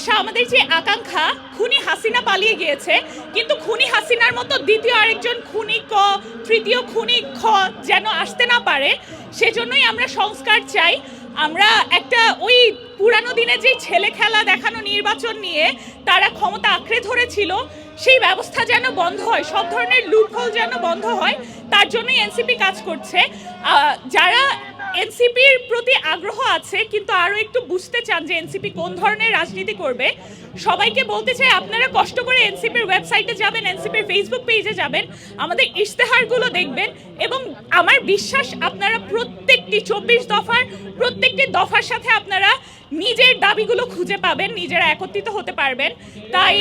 আশা, আমাদের যে আকাঙ্ক্ষা, খুনি হাসিনা পালিয়ে গিয়েছে। কিন্তু খুনি হাসিনার মতো দ্বিতীয় আরেকজন খুনি ক, তৃতীয় খুনি খ যেন আসতে না পারে, সেজন্যই আমরা সংস্কার চাই। আমরা একটা ওই পুরানো দিনে যে ছেলে খেলা দেখানো নির্বাচন নিয়ে তারা ক্ষমতা আঁকড়ে ধরেছিল, সেই ব্যবস্থা যেন বন্ধ হয়, সব ধরনের লুপহোল যেন বন্ধ হয়, তার জন্যই এনসিপি কাজ করছে। যারা এনসিপির প্রতি আগ্রহ আছে, কিন্তু আরও একটু বুঝতে চান যে এনসিপি কোন ধরনের রাজনীতি করবে। সবাইকে বলতে চাই, আপনারা কষ্ট করে এনসিপির ওয়েবসাইটে যাবেন, এনসিপির ফেসবুক পেজে যাবেন, আমাদের ইশতেহারগুলো দেখবেন এবং আমার বিশ্বাস আপনারা প্রত্যেকটি চব্বিশ দফার, প্রত্যেকটি দফার সাথে আপনারা নিজের দাবিগুলো খুঁজে পাবেন, নিজেরা একত্রিত হতে পারবেন। তাই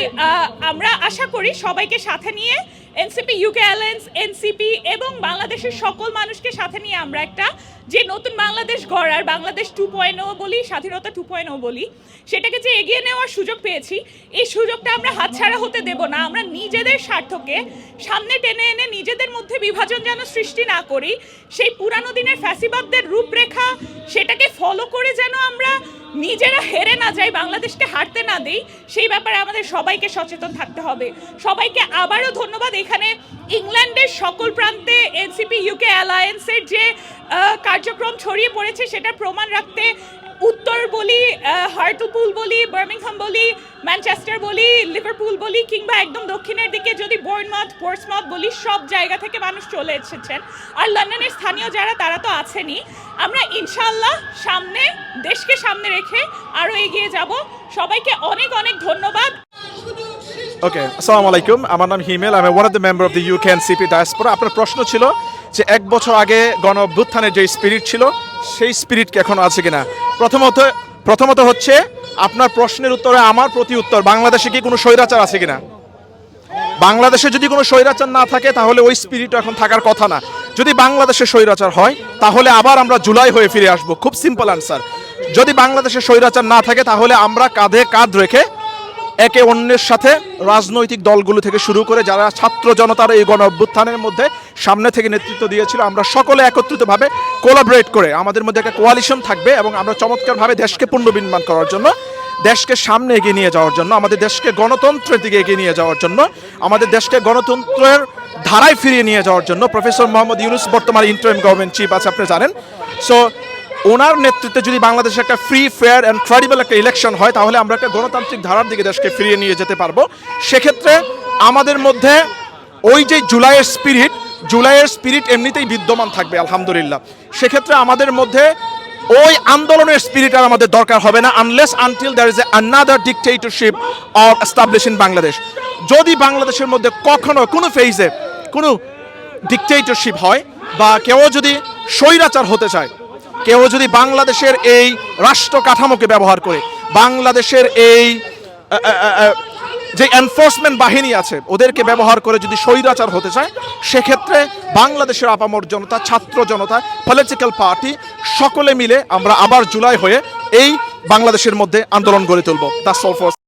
আমরা আশা করি সবাইকে সাথে নিয়ে এনসিপি ইউকে অ্যালায়েন্স এনসিপি এবং বাংলাদেশের সকল মানুষকে সাথে নিয়ে আমরা একটা যে নতুন বাংলাদেশ গড়ার বাংলাদেশ টু পয়েন্ট বলি, স্বাধীনতা টু পয়েন্ট বলি, সেটাকে যে এগিয়ে নেওয়ার সুযোগ পেয়েছি, এই সুযোগটা আমরা হাতছাড়া হতে দেব না। আমরা নিজেদের স্বার্থকে সামনে টেনে এনে নিজেদের মধ্যে বিভাজন যেন সৃষ্টি না করি, সেই পুরানো দিনের ফ্যাসিবাদদের রূপরেখা, সেটাকে ফলো করে যেন আমরা নিজেরা হেরে না যাই, বাংলাদেশকে হারতে না দেই, সেই ব্যাপারে আমাদের সবাইকে সচেতন থাকতে হবে। সবাইকে আবারও ধন্যবাদ। এখানে ইংল্যান্ডের সকল প্রান্তে এনসিপি ইউকে অ্যালায়েন্সের যে কার্যক্রম ছড়িয়ে পড়েছে সেটা প্রমাণ রাখতে উত্তর বলি হার্টুপুল বলি, বার্মিংহাম বলি, ম্যানচেস্টার বলি, লিভারপুল বলি, কিংবা একদম দক্ষিণের দিকে যদি বোর্নমাউথ, পোর্টসমাউথ বলি, সব জায়গা থেকে মানুষ চলে এসেছেন। আর লন্ডনের স্থানীয় যারা, তারা তো আছেনই। আমরা ইনশাল্লাহ সামনে, দেশকে সামনে রেখে আরও এগিয়ে যাব। সবাইকে অনেক অনেক ধন্যবাদ। ওকে আসসালামু আলাইকুম আমার নাম হিমেল. আমি one of the member of the UK CP diaspora আপনার প্রশ্ন ছিল যে এক বছর আগে গণ অভ্যুত্থানের যে স্পিরিট ছিল, সেই স্পিরিট কি এখনও আছে কিনা? প্রথমত প্রথমত হচ্ছে, আপনার প্রশ্নের উত্তরে আমার প্রতি উত্তর, বাংলাদেশে কি কোনো স্বৈরাচার আছে কিনা? বাংলাদেশে যদি কোনো স্বৈরাচার না থাকে, তাহলে ওই স্পিরিট এখন থাকার কথা না। যদি বাংলাদেশে স্বৈরাচার হয়, তাহলে আবার আমরা জুলাই হয়ে ফিরে আসব। খুব সিম্পল আনসার যদি বাংলাদেশে স্বৈরাচার না থাকে, তাহলে আমরা কাঁধে কাঁধ রেখে একে অন্যের সাথে রাজনৈতিক দলগুলো থেকে শুরু করে যারা ছাত্র জনতার এই গণ অভ্যুত্থানের মধ্যে সামনে থেকে নেতৃত্ব দিয়েছিল, আমরা সকলে একত্রিতভাবে কোলাবরেট করে আমাদের মধ্যে একটা কোয়ালিশন থাকবে এবং আমরা চমৎকারভাবে দেশকে পুনর্বিনির্মাণ করার জন্য, দেশকে সামনে এগিয়ে নিয়ে যাওয়ার জন্য, আমাদের দেশকে গণতন্ত্রের দিকে এগিয়ে নিয়ে যাওয়ার জন্য, আমাদের দেশকে গণতন্ত্রের ধারায় ফিরিয়ে নিয়ে যাওয়ার জন্য প্রফেসর মোহাম্মদ ইউনুস বর্তমান ইন্টারিম গভর্নমেন্ট চিফ আছে, আপনি জানেন। সো ওনার নেতৃত্বে যদি বাংলাদেশে একটা ফ্রি ফেয়ার অ্যান্ড ক্রেডিবল একটা ইলেকশন হয়, তাহলে আমরা একটা গণতান্ত্রিক ধারার দিকে দেশকে ফিরিয়ে নিয়ে যেতে পারব। সেক্ষেত্রে আমাদের মধ্যে ওই যে জুলাইয়ের স্পিরিট জুলাইয়ের স্পিরিট এমনিতেই বিদ্যমান থাকবে, আলহামদুলিল্লাহ। সেক্ষেত্রে আমাদের মধ্যে ওই আন্দোলনের স্পিরিট আর আমাদের দরকার হবে না unless until there is a another dictatorship or establish in Bangladesh. যদি বাংলাদেশের মধ্যে কখনো কোনো ফেজে কোনো ডিকটেটরশিপ হয় বা কেউ যদি স্বৈরাচার হতে চায় কেউ যদি বাংলাদেশের এই রাষ্ট্র কাঠামোকে ব্যবহার করে, বাংলাদেশের এই যে এনফোর্সমেন্ট বাহিনী আছে, ওদেরকে ব্যবহার করে যদি স্বৈরাচার হতে চায়, সেক্ষেত্রে বাংলাদেশের আপামর জনতা, ছাত্র জনতা পলিটিক্যাল পার্টি সকলে মিলে আমরা আবার জুলাই হয়ে এই বাংলাদেশের মধ্যে আন্দোলন গড়ে তুলব। That's all for